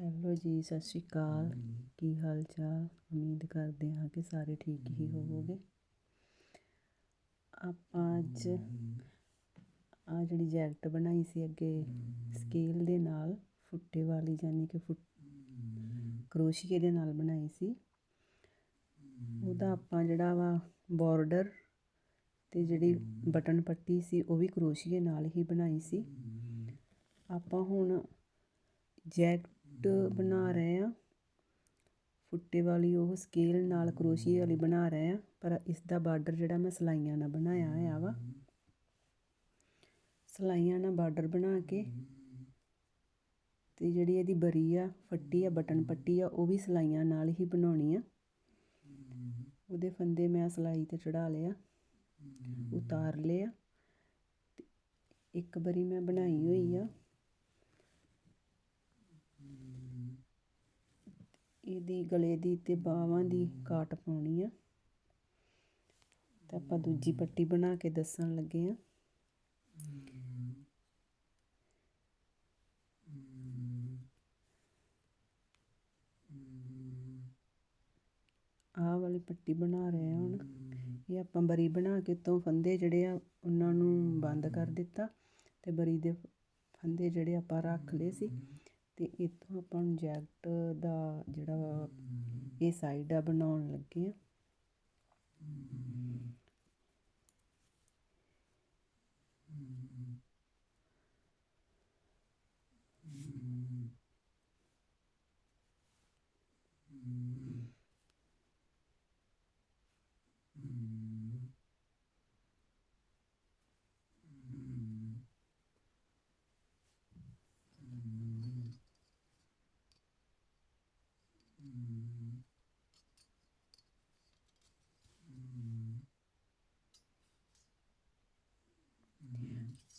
Hello ਜੀ ਸਤਿ ਸ਼੍ਰੀ ਅਕਾਲ। ਕੀ ਹਾਲ ਚਾਲ? ਉਮੀਦ ਕਰਦੇ ਹਾਂ ਕਿ ਸਾਰੇ ਠੀਕ ਹੀ ਹੋਵੋਗੇ। ਆਪਾਂ ਅੱਜ ਆ ਜਿਹੜੀ ਜੈਕਟ ਬਣਾਈ ਸੀ ਅੱਗੇ ਸਕੇਲ ਦੇ ਨਾਲ ਫੁੱਟੇ ਵਾਲੀ ਯਾਨੀ ਕਿ ਫੁੱਟ ਕਰੋਸ਼ੀਏ ਦੇ ਨਾਲ ਬਣਾਈ ਸੀ। ਉਹਦਾ ਆਪਾਂ ਜਿਹੜਾ ਵਾ ਬਾਰਡਰ ਤੇ ਜਿਹੜੀ ਬਟਨ ਪੱਟੀ ਸੀ ਉਹ ਵੀ ਕਰੋਸ਼ੀਏ ਨਾਲ ਹੀ ਬਣਾਈ ਸੀ। ਆਪਾਂ ਹੁਣ ਜੈਕਟ ਫੁੱਟ ਬਣਾ ਰਹੇ ਹਾਂ। ਫੁੱਟੇ ਵਾਲੀ ਉਹ ਸਕੇਲ ਨਾਲ ਕਰੋਸ਼ੀਏ ਵਾਲੀ ਬਣਾ ਰਹੇ ਹਾਂ। ਪਰ ਇਸ ਦਾ ਬਾਰਡਰ ਜਿਹੜਾ ਮੈਂ ਸਲਾਈਆਂ ਨਾਲ ਬਣਾਇਆ ਹੋਇਆ ਵਾ। ਸਲਾਈਆਂ ਨਾਲ ਬਾਰਡਰ ਬਣਾ ਕੇ ਤੇ ਜਿਹੜੀ ਇਹਦੀ ਬਰੀ ਆ, ਫੱਟੀ ਆ, ਬਟਨ ਪੱਟੀ ਆ, ਉਹ ਵੀ ਸਲਾਈਆਂ ਨਾਲ ਹੀ ਬਣਾਉਣੀ ਆ। ਉਹਦੇ ਫੰਦੇ ਮੈਂ ਸਲਾਈ ਤੇ ਚੜਾ ਲਿਆ ਉਤਾਰ ਲਿਆ ਇੱਕ ਬਰੀ ਮੈਂ ਬਣਾਈ ਹੋਈ ਆ। ਇਹਦੀ ਗਲੇ ਦੀ ਤੇ ਬਾਹਾਂ ਦੀ ਕਾਟ ਪਾਉਣੀ ਆ। ਤਾਂ ਆਪਾਂ ਦੂਜੀ ਪੱਟੀ ਬਣਾ ਕੇ ਦੱਸਣ ਲੱਗੇ ਆ। ਆਹ ਵਾਲੀ ਪੱਟੀ ਬਣਾ ਰਹੇ ਆ ਹੁਣ। ਇਹ ਆਪਾਂ ਬਰੀ ਬਣਾ ਕੇ ਤੋਂ ਫੰਦੇ ਜਿਹੜੇ ਆ, ਉਹਨਾਂ ਨੂੰ ਬੰਦ ਕਰ ਦਿੱਤਾ। ਤੇ ਬਰੀ ਦੇ ਫੰਦੇ ਜਿਹੜੇ ਆਪਾਂ ਰੱਖ ਲਏ ਸੀ। ਤੇ ਇਤੋਂ ਆਪਾਂ ਨੂੰ ਜੈਕਟ ਦਾ ਜਿਹੜਾ ਇਹ ਸਾਈਡ ਆ ਬਣਾਉਣ ਲੱਗੇ ਹਾਂ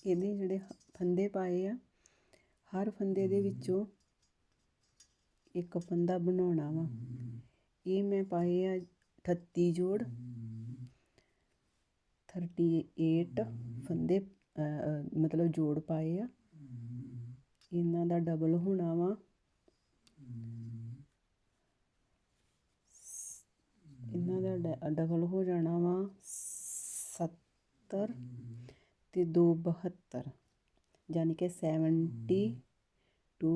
ਇਹਦੇ ਜਿਹੜੇ ਫੰਦੇ ਪਾਏ ਆ, ਹਰ ਫੰਦੇ ਦੇ ਵਿੱਚੋਂ ਇੱਕ ਫੰਦਾ ਬਣਾਉਣਾ ਵਾ। ਇਹ ਮੈਂ ਪਾਏ ਆ 38 ਜੋੜ 38 ਫੰਦੇ ਮਤਲਬ ਜੋੜ ਪਾਏ ਆ। ਇਹਨਾਂ ਦਾ ਡਬਲ ਹੋਣਾ ਵਾ। ਇਹਨਾਂ ਦਾ ਡਬਲ ਹੋ ਜਾਣਾ ਵਾ 70 ਤੇ 2 72 ਯਾਨੀ ਕਿ 72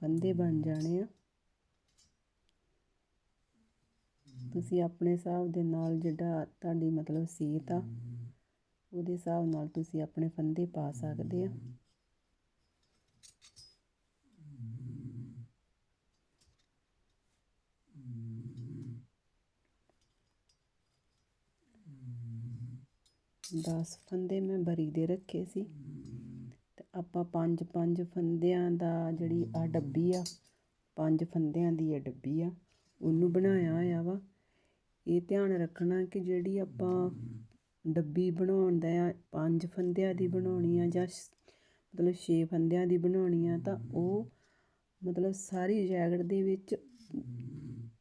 ਫੰਦੇ ਬਣ ਜਾਣੇ ਆ। ਤੁਸੀਂ ਆਪਣੇ ਹਿਸਾਬ ਦੇ ਨਾਲ ਜਿਹੜਾ ਤੁਹਾਡੀ ਮਤਲਬ ਸੀਤ ਆ ਉਹਦੇ ਹਿਸਾਬ ਨਾਲ ਤੁਸੀਂ ਆਪਣੇ ਫੰਦੇ ਪਾ ਸਕਦੇ ਆ। ਦਸ ਫੰਦੇ ਮੈਂ ਬਰੀ ਦੇ ਰੱਖੇ ਸੀ। ਤੇ ਆਪਾਂ ਪੰਜ ਪੰਜ ਫੰਦਿਆਂ ਦਾ ਜਿਹੜੀ ਆ ਡੱਬੀ ਆ, ਪੰਜ ਫੰਦਿਆਂ ਦੀ ਇਹ ਡੱਬੀ ਆ, ਉਹਨੂੰ ਬਣਾਇਆ ਹੋਇਆ ਵਾ। ਇਹ ਧਿਆਨ ਰੱਖਣਾ ਕਿ ਜਿਹੜੀ ਆਪਾਂ ਡੱਬੀ ਬਣਾਉਣ ਦਾ ਆ, ਪੰਜ ਫੰਦਿਆਂ ਦੀ ਬਣਾਉਣੀ ਆ ਜਾਂ ਮਤਲਬ 6 ਫੰਦਿਆਂ ਦੀ ਬਣਾਉਣੀ ਆ, ਤਾਂ ਉਹ ਮਤਲਬ ਸਾਰੀ ਜੈਕਟ ਦੇ ਵਿੱਚ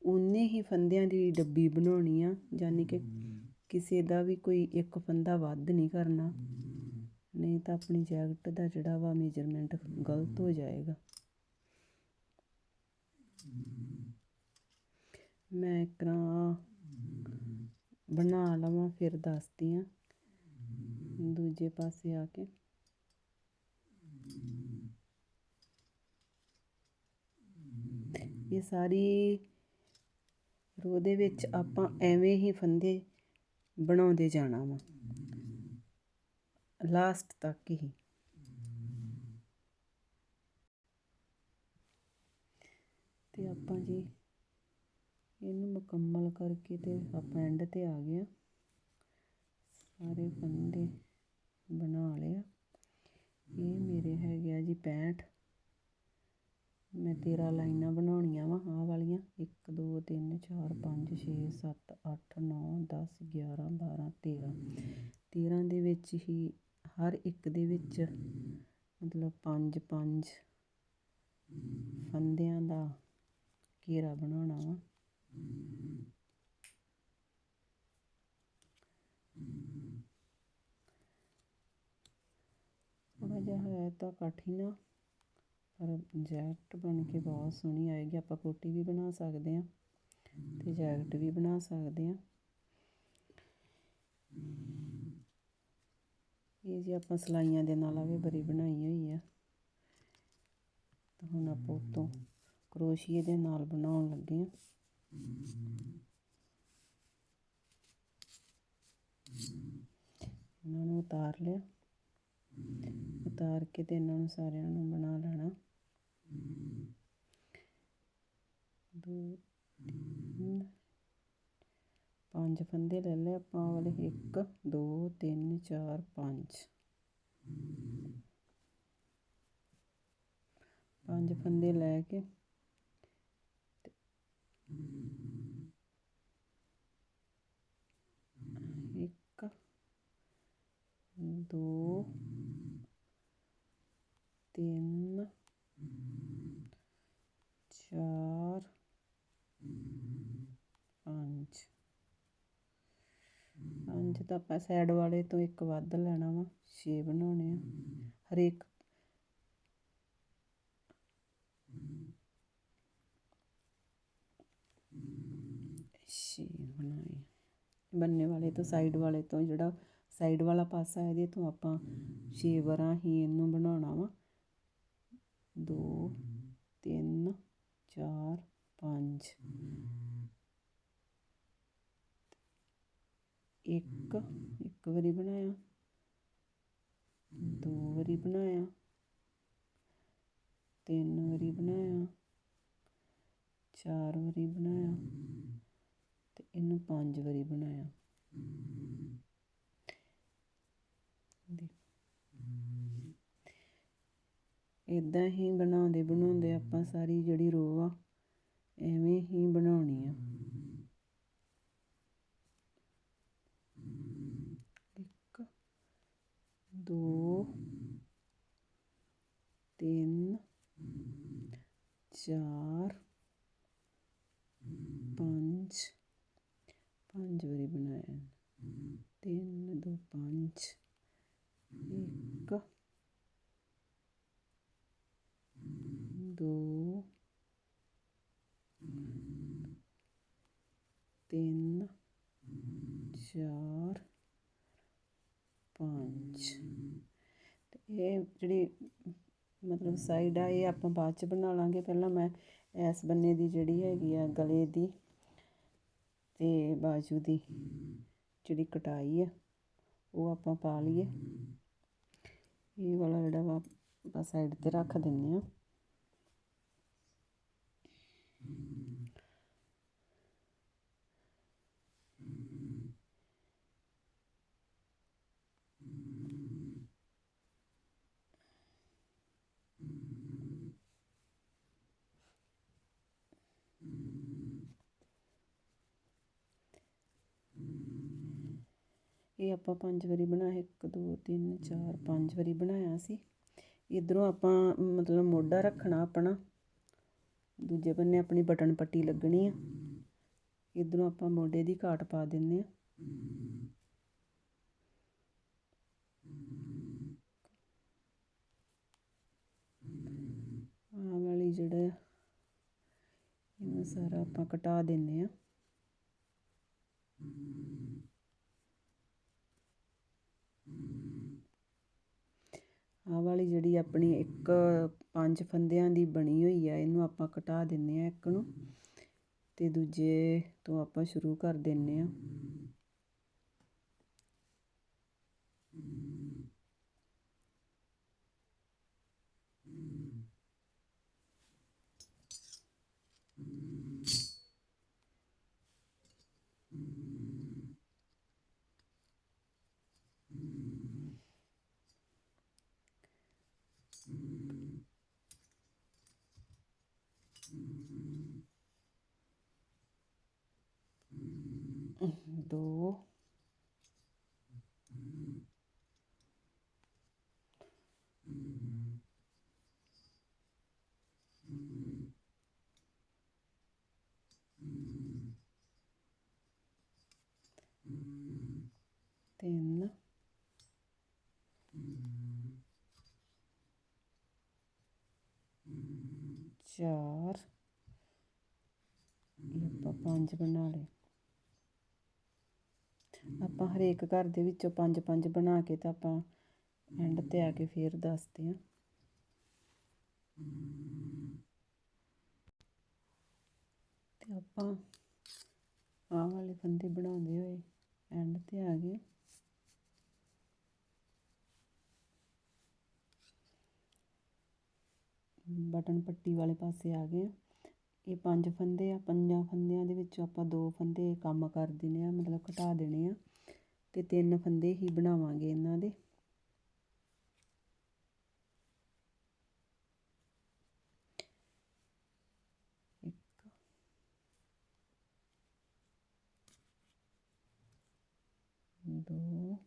ਉਨੇ ਹੀ ਫੰਦਿਆਂ ਦੀ ਡੱਬੀ ਬਣਾਉਣੀ ਆ, ਯਾਨੀ ਕਿ ਕਿਸੇ ਦਾ ਵੀ ਕੋਈ ਇੱਕ ਫੰਦਾ ਵੱਧ ਨਹੀਂ ਕਰਨਾ, ਨਹੀਂ ਤਾਂ ਆਪਣੀ ਜੈਕਟ ਦਾ ਜਿਹੜਾ ਵਾ ਮੇਜਰਮੈਂਟ ਗਲਤ ਹੋ ਜਾਏਗਾ। ਮੈਂ ਇਕਰਾ ਬਣਾ ਲਵਾਂ, ਫਿਰ ਦੱਸਦੀ ਆ। ਦੂਜੇ ਪਾਸੇ ਆ ਕੇ। ਇਹ ਸਾਰੀ ਰੋ ਦੇ ਵਿੱਚ ਆਪਾਂ ਐਵੇਂ ਹੀ ਫੰਦੇ ਬਣਾਉਂਦੇ ਜਾਣਾ ਵਾ। ਲਾਸਟ ਤੱਕ ਹੀ। ਤੇ ਆਪਾਂ ਜੀ ਇਹਨੂੰ ਮੁਕੰਮਲ ਕਰਕੇ ਤੇ ਆਪਾਂ ਐਂਡ ਤੇ ਆ ਗਏ ਸਾਰੇ ਫੰਦੇ ਬਣਾ ਲਿਆ ਇਹ ਮੇਰੇ ਹੈਗੇ ਆ ਜੀ 65 ਮੈਂ 13 ਲਾਈਨਾਂ ਬਣਾਉਣੀਆਂ ਵਾ, ਆਹ ਵਾਲੀਆਂ। ਇੱਕ, ਦੋ, ਤਿੰਨ, ਚਾਰ, ਪੰਜ, ਛੇ, ਸੱਤ, ਅੱਠ, ਨੌ, ਦਸ, ਗਿਆਰਾਂ, ਬਾਰਾਂ, ਤੇਰਾਂ। ਤੇਰਾਂ ਦੇ ਵਿੱਚ ਹੀ ਹਰ ਇੱਕ ਦੇ ਵਿੱਚ ਮਤਲਬ ਪੰਜ ਪੰਜ ਫੰਦਿਆਂ ਦਾ ਘੇਰਾ ਬਣਾਉਣਾ ਵਾ। ਥੋੜਾ ਜਿਹਾ ਹੈ ਤਾਂ ਕਠਿਨ ਪਰ ਜੈਕਟ ਬਣ ਕੇ ਬਹੁਤ ਸੋਹਣੀ ਆਏਗੀ, ਆਪਾਂ ਕੋਟੀ ਵੀ ਬਣਾ ਸਕਦੇ ਹਾਂ ਤੇ ਜੈਕਟ ਵੀ ਬਣਾ ਸਕਦੇ ਹਾਂ। ਇਹ ਜੀ ਆਪਾਂ ਸਲਾਈਆਂ ਦੇ ਨਾਲ ਆਵੇ ਬਰੀ ਬਣਾਈ ਹੋਈ ਆ। ਤਾਂ ਹੁਣ ਆਪਾਂ ਉਤੋਂ ਕਰੋਸ਼ੀਏ ਦੇ ਨਾਲ ਬਣਾਉਣ ਲੱਗੇ ਹਾਂ। ਇਹਨਾਂ ਨੂੰ ਉਤਾਰ ਲਿਆ। ਉਤਾਰ ਕੇ ਤੇ ਇਹਨਾਂ ਨੂੰ ਸਾਰਿਆਂ ਨੂੰ ਬਣਾ ਲੈਣਾ। ਦੋ ਤਿੰਨ ਪੰਜ ਫੰਦੇ ਲੈ ਲਏ ਆਪਾਂ ਵਾਲੇ, ਇੱਕ, ਦੋ, ਤਿੰਨ, ਚਾਰ, ਪੰਜ। ਪੰਜ ਫੰਦੇ ਲੈ ਕੇ ਇੱਕ, ਦੋ, ਤਿੰਨ ਚਾਰ ਪੰਜ ਪੰਜ ਤਾਂ ਆਪਾਂ ਸਾਈਡ ਵਾਲੇ ਤੋਂ ਇੱਕ ਵੱਧ ਲੈਣਾ ਵਾ, ਛੇ ਬਣਾਉਣੇ ਆ। ਹਰੇਕ ਛੇ ਬਣਾਏ। ਬੰਨੇ ਵਾਲੇ ਤੋਂ ਸਾਈਡ ਵਾਲੇ ਤੋਂ ਜਿਹੜਾ ਸਾਈਡ ਵਾਲਾ ਪਾਸਾ ਇਹਦੇ ਤੋਂ ਆਪਾਂ ਛੇ ਵਾਰਾਂ ਹੀ ਇਹਨੂੰ ਬਣਾਉਣਾ ਵਾ। ਦੋ, ਤਿੰਨ, ਚਾਰ, ਪੰਜ। ਇੱਕ ਇੱਕ ਵਾਰੀ ਬਣਾਇਆ। ਦੋ ਵਾਰੀ ਬਣਾਇਆ। ਤਿੰਨ ਵਾਰੀ ਬਣਾਇਆ। ਚਾਰ ਵਾਰੀ ਬਣਾਇਆ। ਤੇ ਇਹਨੂੰ ਪੰਜ ਵਾਰੀ ਬਣਾਇਆ। ਇਦਾਂ ਹੀ ਬਣਾਉਂਦੇ ਬਣਾਉਂਦੇ ਆਪਾਂ ਸਾਰੀ ਜਿਹੜੀ ਰੋ ਆ, ਐਵੇਂ ਹੀ ਬਣਾਉਣੀ ਆ। ਦੋ ਤਿੰਨ ਚਾਰ ਪੰਜ ਪੰਜ ਵਾਰੀ ਬਣਾਇਆ ਤਿੰਨ ਦੋ ਪੰਜ ਇੱਕ ਦੋ ਤਿੰਨ ਚਾਰ ਪੰਜ ਤੇ ਇਹ ਜਿਹੜੀ ਮਤਲਬ ਸਾਈਡ ਆ, ਇਹ ਆਪਾਂ ਬਾਅਦ ਚ ਬਣਾ ਲਾਂਗੇ। ਪਹਿਲਾਂ ਮੈਂ ਇਸ ਬੰਨੇ ਦੀ ਜਿਹੜੀ ਹੈਗੀ ਆ ਗਲੇ ਦੀ ਤੇ ਬਾਜੂ ਦੀ ਜਿਹੜੀ ਕਟਾਈ ਆ, ਉਹ ਆਪਾਂ ਪਾ ਲਈਏ। ਇਹ ਵਾਲਾ ਜਿਹੜਾ ਵਾ ਆਪਾਂ ਸਾਈਡ ਤੇ ਰੱਖ ਦਿੰਨੇ ਆ। ਇਹ ਆਪਾਂ ਪੰਜ ਵਾਰੀ ਬਣਾਇਆ ਇੱਕ, ਦੋ, ਤਿੰਨ, ਚਾਰ, ਪੰਜ ਵਾਰੀ ਬਣਾਇਆ ਸੀ। ਇਧਰੋਂ ਆਪਾਂ ਮਤਲਬ ਮੋਢਾ ਰੱਖਣਾ ਆਪਣਾ। ਦੂਜੇ ਬੰਨੇ ਆਪਣੀ ਬਟਨ ਪੱਟੀ ਲੱਗਣੀ ਆ। ਇਧਰੋਂ ਆਪਾਂ ਮੋਢੇ ਦੀ ਘਾਟ ਪਾ ਦਿੰਨੇ ਆ। ਆਹ ਵਾਲੀ ਜਿਹੜਾ ਇਹਨੂੰ ਸਾਰਾ ਆਪਾਂ ਕਟਾ ਦਿੰਨੇ ਆ। ਆਹ ਵਾਲੀ ਜਿਹੜੀ ਆਪਣੀ ਇੱਕ ਪੰਜ ਫੰਦਿਆਂ ਦੀ ਬਣੀ ਹੋਈ ਆ, ਇਹਨੂੰ ਆਪਾਂ ਘਟਾ ਦਿੰਨੇ ਆ ਇੱਕ ਨੂੰ ਤੇ ਦੂਜੇ ਤੋਂ ਆਪਾਂ ਸ਼ੁਰੂ ਕਰ ਦਿੰਨੇ ਆ ਦੋ ਚਾਰ। ਇਹ ਆਪਾਂ ਪੰਜ ਬਣਾ ਲਏ। ਆਪਾਂ ਹਰੇਕ ਘਰ ਦੇ ਵਿੱਚੋਂ ਪੰਜ ਪੰਜ ਬਣਾ ਕੇ ਤਾਂ ਆਪਾਂ ਐਂਡ ਤੇ ਆ ਕੇ ਫੇਰ ਦੱਸਦੇ ਹਾਂ। ਤੇ ਆਪਾਂ ਆਹ ਵਾਲੇ ਫੰਦੇ ਬਣਾਉਂਦੇ ਹੋਏ ਐਂਡ ਤੇ ਆ ਗਏ। ਬਟਨ ਪੱਟੀ ਵਾਲੇ ਪਾਸੇ ਆ ਗਏ ਆ। ਇਹ ਪੰਜ ਫੰਦੇ ਆ, ਪੰਜਾਂ ਫੰਦਿਆਂ ਦੇ ਵਿੱਚੋਂ ਆਪਾਂ ਦੋ ਫੰਦੇ ਕੰਮ ਕਰ ਦੇਣੇ ਆ, ਮਤਲਬ ਘਟਾ ਦੇਣੇ ਆ। ਤੇ ਤਿੰਨ ਫੰਦੇ ਹੀ ਬਣਾਵਾਂਗੇ ਇਹਨਾਂ ਦੇ ਇੱਕ ਦੋ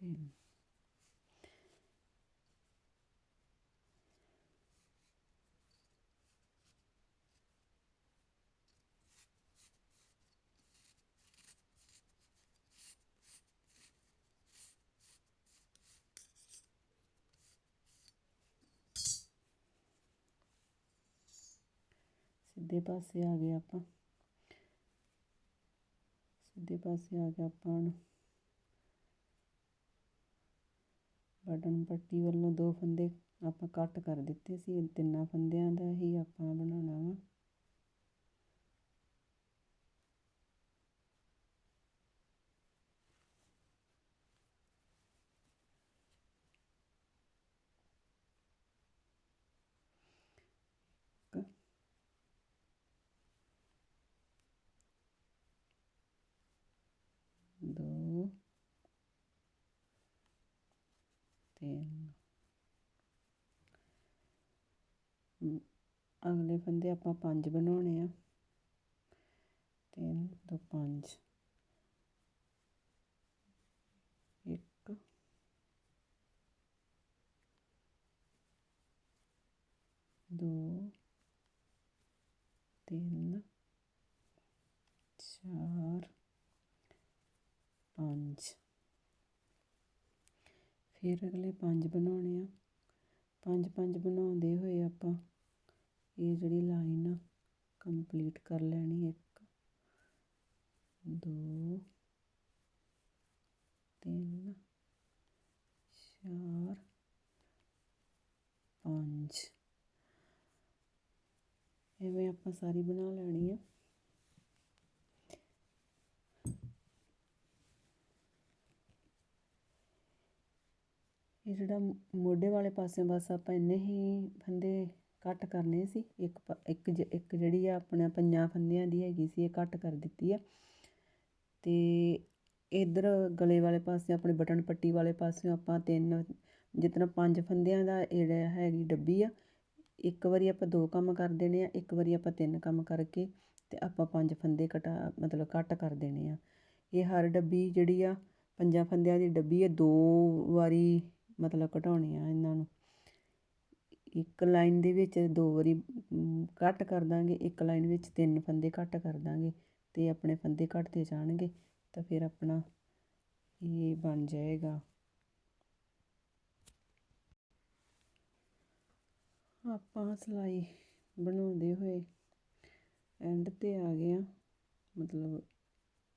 ਤਿੰਨ ਸਿੱਧੇ ਪਾਸੇ ਆ ਗਏ ਆਪਾਂ। ਸਿੱਧੇ ਪਾਸੇ ਆ ਗਿਆ ਆਪਾਂ ਹੁਣ। ਬਟਨ ਪੱਟੀ ਵੱਲੋਂ ਦੋ ਫੰਦੇ ਆਪਾਂ ਕੱਟ ਕਰ ਦਿੱਤੇ ਸੀ, ਤਿੰਨਾਂ ਫੰਦਿਆਂ ਦਾ ਹੀ ਆਪਾਂ ਬਣਾਉਣਾ ਵਾ ਦੋ ਤਿੰਨ ਅਗਲੇ ਫੰਦੇ ਆਪਾਂ ਪੰਜ ਬਣਾਉਣੇ ਆ। ਤਿੰਨ, ਦੋ, ਪੰਜ। ਇੱਕ। ਦੋ। ਤਿੰਨ। ਚਾਰ। ਪੰਜ। ਫਿਰ ਅਗਲੇ ਪੰਜ ਬਣਾਉਣੇ ਆ। ਪੰਜ ਪੰਜ ਬਣਾਉਂਦੇ ਹੋਏ ਆਪਾਂ ਇਹ ਜਿਹੜੀ ਲਾਈਨ ਆ ਕੰਪਲੀਟ ਕਰ ਲੈਣੀ ਇੱਕ, ਦੋ, ਤਿੰਨ, ਚਾਰ, ਪੰਜ। ਐਵੇਂ ਆਪਾਂ ਸਾਰੀ ਬਣਾ ਲੈਣੀ ਆ। ਇਹ ਜਿਹੜਾ ਮੋਢੇ ਵਾਲੇ ਪਾਸੇ ਬਸ ਆਪਾਂ ਇੰਨੇ ਹੀ ਫੰਦੇ ਘੱਟ ਕਰਨੇ ਸੀ। ਇੱਕ ਪ, ਇੱਕ ਇੱਕ ਜਿਹੜੀ ਆ ਆਪਣਾ ਪੰਜਾਂ ਫੰਦਿਆਂ ਦੀ ਹੈਗੀ ਸੀ, ਇਹ ਘੱਟ ਕਰ ਦਿੱਤੀ ਆ। ਅਤੇ ਇੱਧਰ ਗਲੇ ਵਾਲੇ ਪਾਸੇ ਆਪਣੇ ਬਟਨ ਪੱਟੀ ਵਾਲੇ ਪਾਸੇ ਆਪਾਂ ਤਿੰਨ, ਜਿਤਨਾ ਪੰਜ ਫੰਦਿਆਂ ਦਾ ਜਿਹੜਾ ਹੈਗੀ ਡੱਬੀ ਆ, ਇੱਕ ਵਾਰੀ ਆਪਾਂ ਦੋ ਕੰਮ ਕਰ ਦੇਣੇ ਆ, ਇੱਕ ਵਾਰੀ ਆਪਾਂ ਤਿੰਨ ਕੰਮ ਕਰਕੇ ਤੇ ਆਪਾਂ ਪੰਜ ਫੰਦੇ ਕਟਾ ਮਤਲਬ ਘੱਟ ਕਰ ਦੇਣੇ ਆ। ਇਹ ਹਰ ਡੱਬੀ ਜਿਹੜੀ ਆ ਪੰਜਾਂ ਫੰਦਿਆਂ ਦੀ ਡੱਬੀ ਆ, ਦੋ ਵਾਰੀ ਮਤਲਬ ਘਟਾਉਣੇ ਆ ਇਹਨਾਂ ਨੂੰ। ਇੱਕ ਲਾਈਨ ਦੇ ਵਿੱਚ ਦੋ ਵਾਰੀ ਕੱਟ ਕਰ ਦਾਂਗੇ। ਇੱਕ ਲਾਈਨ ਵਿੱਚ ਤਿੰਨ ਫੰਦੇ ਕੱਟ ਕਰ ਦਾਂਗੇ ਤੇ ਆਪਣੇ ਫੰਦੇ ਕੱਟਦੇ ਜਾਣਗੇ ਤਾਂ ਫਿਰ ਆਪਣਾ ਇਹ ਬਣ ਜਾਏਗਾ। ਆਪਾਂ ਸਿਲਾਈ ਬਣਾਉਂਦੇ ਹੋਏ ਐਂਡ ਤੇ ਆ ਗਏ ਆ ਮਤਲਬ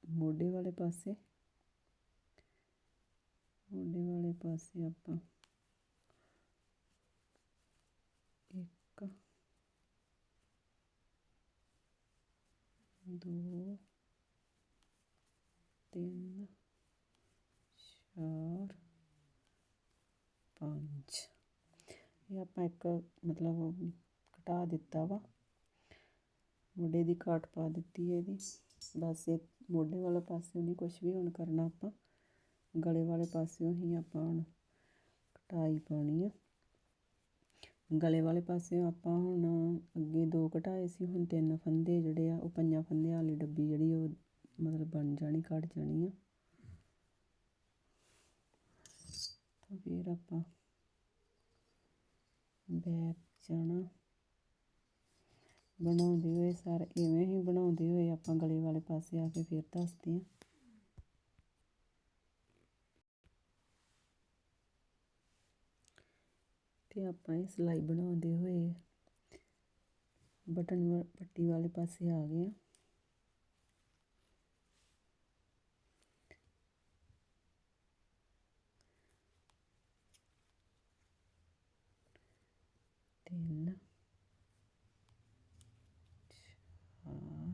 ਮੋਢੇ ਵਾਲੇ ਪਾਸੇ। ਮੋਢੇ ਵਾਲੇ ਪਾਸੇ ਆਪਾਂ ਇੱਕ ਦੋ, ਤਿੰਨ, ਚਾਰ, ਪੰਜ। ਇਹ ਆਪਾਂ ਇੱਕ ਮਤਲਬ ਘਟਾ ਦਿੱਤਾ ਵਾ। ਮੋਢੇ ਦੀ ਕਾਟ ਪਾ ਦਿੱਤੀ ਹੈ ਇਹਦੀ। ਬਸ ਇਹ ਮੋਢੇ ਵਾਲੇ ਪਾਸੇ ਨਹੀਂ ਕੁਝ ਵੀ ਹੁਣ ਕਰਨਾ ਆਪਾਂ। ਗਲੇ ਵਾਲੇ ਪਾਸਿਓਂ ਹੀ ਆਪਾਂ ਹੁਣ ਕਟਾਈ ਪਾਉਣੀ ਆ। ਗਲੇ ਵਾਲੇ ਪਾਸਿਓਂ ਆਪਾਂ ਹੁਣ ਅੱਗੇ ਦੋ ਘਟਾਏ ਸੀ, ਹੁਣ ਤਿੰਨ ਫੰਦੇ ਜਿਹੜੇ ਆ, ਉਹ ਪੰਜਾਂ ਫੰਦਿਆਂ ਵਾਲੀ ਡੱਬੀ ਜਿਹੜੀ ਉਹ ਮਤਲਬ ਬਣ ਜਾਣੀ, ਕੱਢ ਜਾਣੀ ਆ। ਤਾਂ ਫਿਰ ਆਪਾਂ ਬੈਕ ਜਾਣਾ। ਬਣਾਉਂਦੇ ਹੋਏ ਸਾਰੇ, ਇਵੇਂ ਹੀ ਬਣਾਉਂਦੇ ਹੋਏ ਆਪਾਂ ਗਲੇ ਵਾਲੇ ਪਾਸੇ ਆ ਕੇ ਫਿਰ ਦੱਸਦੇ ਹਾਂ ਤੇ ਆਪਾਂ ਇਹ ਸਿਲਾਈ ਬਣਾਉਂਦੇ ਹੋਏ ਬਟਨ ਪੱਟੀ ਵਾਲੇ ਪਾਸੇ ਆ ਗਏ ਆ। ਤਿੰਨ, ਚਾਰ,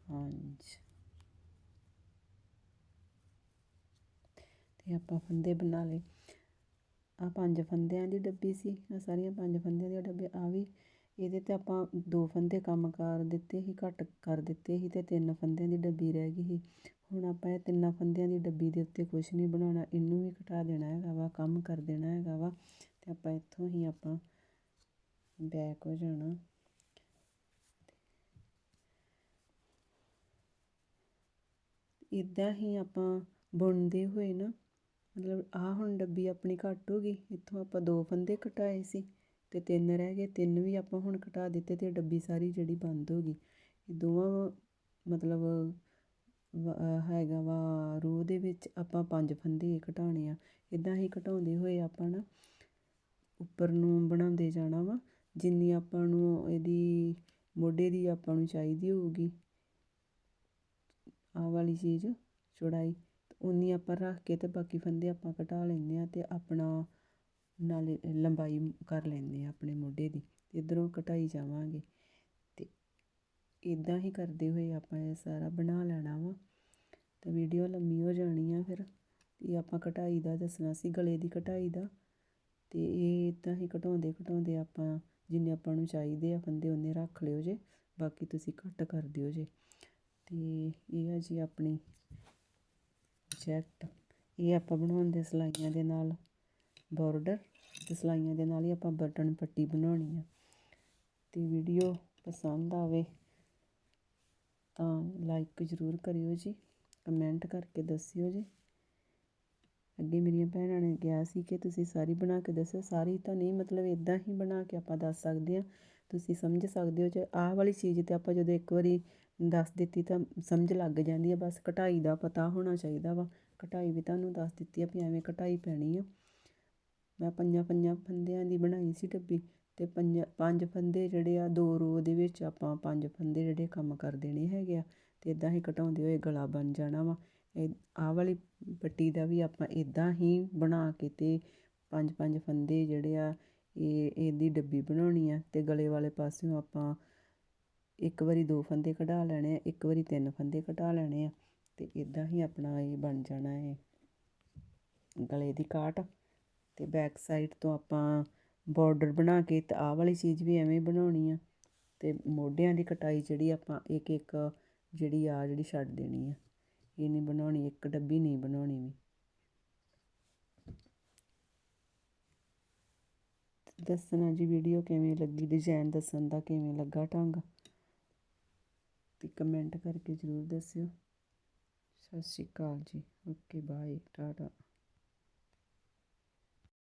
ਪੰਜ। ਤੇ ਆਪਾਂ ਫੰਦੇ ਬਣਾ ਲਏ। ਆਹ ਪੰਜ ਫੰਦਿਆਂ ਦੀ ਡੱਬੀ ਸੀ, ਆ ਸਾਰੀਆਂ ਪੰਜ ਫੰਦਿਆਂ ਦੀਆਂ ਡੱਬੇ ਆਹ ਵੀ ਇਹਦੇ ਤੇ ਆਪਾਂ ਦੋ ਫੰਦੇ ਕੰਮ ਕਰ ਦਿੱਤੇ ਸੀ, ਘੱਟ ਕਰ ਦਿੱਤੇ ਸੀ ਤੇ ਤਿੰਨ ਫੰਦਿਆਂ ਦੀ ਡੱਬੀ ਰਹਿ ਗਈ ਸੀ। ਹੁਣ ਆਪਾਂ ਇਹ ਤਿੰਨਾਂ ਫੰਦਿਆਂ ਦੀ ਡੱਬੀ ਦੇ ਉੱਤੇ ਕੁਛ ਨਹੀਂ ਬਣਾਉਣਾ, ਇਹਨੂੰ ਵੀ ਘਟਾ ਦੇਣਾ ਹੈਗਾ ਵਾ, ਕੰਮ ਕਰ ਦੇਣਾ ਹੈਗਾ ਵਾ ਅਤੇ ਆਪਾਂ ਇੱਥੋਂ ਹੀ ਆਪਾਂ ਬੈਕ ਹੋ ਜਾਣਾ। ਇਦਾਂ ਹੀ ਆਪਾਂ ਬੁਣਦੇ ਹੋਏ ਨਾ ਮਤਲਬ ਆਹ ਹੁਣ ਡੱਬੀ ਆਪਣੀ ਘੱਟ ਹੋ ਗਈ, ਇੱਥੋਂ ਆਪਾਂ ਦੋ ਫੰਦੇ ਘਟਾਏ ਸੀ ਤੇ ਤਿੰਨ ਰਹਿ ਗਏ, ਤਿੰਨ ਵੀ ਆਪਾਂ ਹੁਣ ਘਟਾ ਦਿੱਤੇ ਤੇ ਡੱਬੀ ਸਾਰੀ ਜਿਹੜੀ ਬੰਦ ਹੋ ਗਈ। ਇਹ ਦੋਵਾਂ ਮਤਲਬ ਹੈਗਾ ਵਾ ਰੋ ਦੇ ਵਿੱਚ ਆਪਾਂ ਪੰਜ ਫੰਦੇ ਘਟਾਉਣੇ ਆ। ਇਦਾਂ ਹੀ ਘਟਾਉਂਦੇ ਹੋਏ ਆਪਾਂ ਨਾ ਉੱਪਰ ਨੂੰ ਬਣਾਉਂਦੇ ਜਾਣਾ ਵਾ, ਜਿੰਨੀ ਆਪਾਂ ਨੂੰ ਇਹਦੀ, ਮੋਢੇ ਦੀ ਆਪਾਂ ਨੂੰ ਚਾਹੀਦੀ ਹੋਊਗੀ। ਆਹ ਵਾਲੀ ਚੀਜ਼, ਚੌੜਾਈ। ਉਨੀ ਆਪਾਂ ਰੱਖ ਕੇ ਅਤੇ ਬਾਕੀ ਫੰਦੇ ਆਪਾਂ ਘਟਾ ਲੈਂਦੇ ਹਾਂ ਅਤੇ ਆਪਣਾ ਨਾਲੇ ਲੰਬਾਈ ਕਰ ਲੈਂਦੇ ਹਾਂ ਆਪਣੇ ਮੋਢੇ ਦੀ ਇੱਧਰੋਂ ਘਟਾਈ ਜਾਵਾਂਗੇ। ਅਤੇ ਇੱਦਾਂ ਹੀ ਕਰਦੇ ਹੋਏ ਆਪਾਂ ਇਹ ਸਾਰਾ ਬਣਾ ਲੈਣਾ ਵਾ। ਤਾਂ ਵੀਡੀਓ ਲੰਮੀ ਹੋ ਜਾਣੀ ਆ ਫਿਰ। ਇਹ ਆਪਾਂ ਘਟਾਈ ਦਾ ਦੱਸਣਾ ਸੀ, ਗਲੇ ਦੀ ਘਟਾਈ ਦਾ। ਅਤੇ ਇਹ ਇਦਾਂ ਹੀ ਘਟਾਉਂਦੇ ਘਟਾਉਂਦੇ ਆਪਾਂ ਜਿੰਨੇ ਆਪਾਂ ਨੂੰ ਚਾਹੀਦੇ ਆ ਫੰਦੇ ਉਹਨੇ ਰੱਖ ਲਿਓ ਜੇ। ਬਾਕੀ ਤੁਸੀਂ ਘੱਟ ਕਰ ਦਿਓ ਜੇ। ਅਤੇ ਇਹ ਆ ਜੀ ਆਪਣੀ ਜੈਕਟ ਇਹ ਆਪਾਂ ਬਣਾਉਂਦੇ ਸਲਾਈਆਂ ਦੇ ਨਾਲ ਬਾਰਡਰ ਤੇ ਸਲਾਈਆਂ ਦੇ ਨਾਲ ਹੀ ਆਪਾਂ ਬਟਨ ਪੱਟੀ ਬਣਾਉਣੀ ਆ। ਤੇ ਵੀਡੀਓ ਪਸੰਦ ਆਵੇ ਤਾਂ ਲਾਈਕ ਜ਼ਰੂਰ ਕਰਿਓ ਜੀ ਕਮੈਂਟ ਕਰਕੇ ਦੱਸਿਓ ਜੀ। ਅੱਗੇ ਮੇਰੀਆਂ ਭੈਣਾਂ ਨੇ ਕਿਹਾ ਸੀ ਕਿ ਤੁਸੀਂ ਸਾਰੀ ਬਣਾ ਕੇ ਦੱਸੋ ਸਾਰੀ ਤਾਂ ਨਹੀਂ, ਮਤਲਬ ਇਦਾਂ ਹੀ ਬਣਾ ਕੇ ਆਪਾਂ ਦੱਸ ਸਕਦੇ ਹਾਂ। ਤੁਸੀਂ ਸਮਝ ਸਕਦੇ ਹੋ, ਜੇ ਆਹ ਵਾਲੀ ਚੀਜ਼ ਤਾਂ ਆਪਾਂ ਜਦੋਂ ਇੱਕ ਵਾਰੀ ਦੱਸ ਦਿੱਤੀ ਤਾਂ ਸਮਝ ਲੱਗ ਜਾਂਦੀ ਹੈ ਬਸ ਕਢਾਈ ਦਾ ਪਤਾ ਹੋਣਾ ਚਾਹੀਦਾ ਵਾ। ਕਢਾਈ ਵੀ ਤੁਹਾਨੂੰ ਦੱਸ ਦਿੱਤੀ ਆ ਵੀ ਐਵੇਂ ਕਢਾਈ ਪੈਣੀ ਆ। ਮੈਂ ਪੰਜਾਂ ਪੰਜਾਂ ਫੰਦਿਆਂ ਦੀ ਬਣਾਈ ਸੀ ਡੱਬੀ ਅਤੇ ਪੰਜ ਪੰਜ ਫੰਦੇ ਜਿਹੜੇ ਆ, ਦੋ ਰੋ ਦੇ ਵਿੱਚ ਆਪਾਂ ਪੰਜ ਫੰਦੇ ਜਿਹੜੇ ਕੰਮ ਕਰ ਦੇਣੇ ਹੈਗੇ ਆ ਅਤੇ ਇੱਦਾਂ ਹੀ ਘਟਾਉਂਦੇ ਹੋਏ ਗਲਾ ਬਣ ਜਾਣਾ ਵਾ। ਇਹ ਆਹ ਵਾਲੀ ਪੱਟੀ ਦਾ ਵੀ ਆਪਾਂ ਇੱਦਾਂ ਹੀ ਬਣਾ ਕੇ ਅਤੇ ਪੰਜ ਪੰਜ ਫੰਦੇ ਜਿਹੜੇ ਆ ਇਹ, ਇਹਦੀ ਡੱਬੀ ਬਣਾਉਣੀ ਆ ਤੇ ਗਲੇ ਵਾਲੇ ਪਾਸਿਓਂ ਆਪਾਂ ਇੱਕ ਵਾਰੀ ਦੋ ਫੰਦੇ ਕਢਾ ਲੈਣੇ ਆ, ਇੱਕ ਵਾਰੀ ਤਿੰਨ ਫੰਦੇ ਕਢਾ ਲੈਣੇ ਆ ਤੇ ਇਦਾਂ ਹੀ ਆਪਣਾ ਇਹ ਬਣ ਜਾਣਾ ਹੈ ਗਲੇ ਦੀ ਕਾਟ। ਤੇ ਬੈਕ ਸਾਈਡ ਤੋਂ ਆਪਾਂ ਬਾਰਡਰ ਬਣਾ ਕੇ ਤੇ ਆਹ ਵਾਲੀ ਚੀਜ਼ ਵੀ ਐਵੇਂ ਬਣਾਉਣੀ ਆ ਤੇ ਮੋਢਿਆਂ ਦੀ ਕਟਾਈ ਜਿਹੜੀ ਆਪਾਂ ਇੱਕ ਇੱਕ ਜਿਹੜੀ ਆ ਜਿਹੜੀ ਛੱਡ ਦੇਣੀ ਆ। ਇਹ ਨਹੀਂ ਬਣਾਉਣੀ, ਇੱਕ ਡੱਬੀ ਨਹੀਂ ਬਣਾਉਣੀ ਵੀ। ਦੱਸਣਾ ਜੀ ਵੀਡੀਓ ਕਿਵੇਂ ਲੱਗੀ ਡਿਜ਼ਾਈਨ ਦੱਸਣ ਦਾ ਕਿਵੇਂ ਲੱਗਾ ਢੰਗ? ਤੇ ਕਮੈਂਟ ਕਰਕੇ ਜ਼ਰੂਰ ਦੱਸਿਓ। ਸਤਿ ਸ਼੍ਰੀ ਅਕਾਲ ਜੀ ਓਕੇ ਬਾਏ ਟਾਟਾ।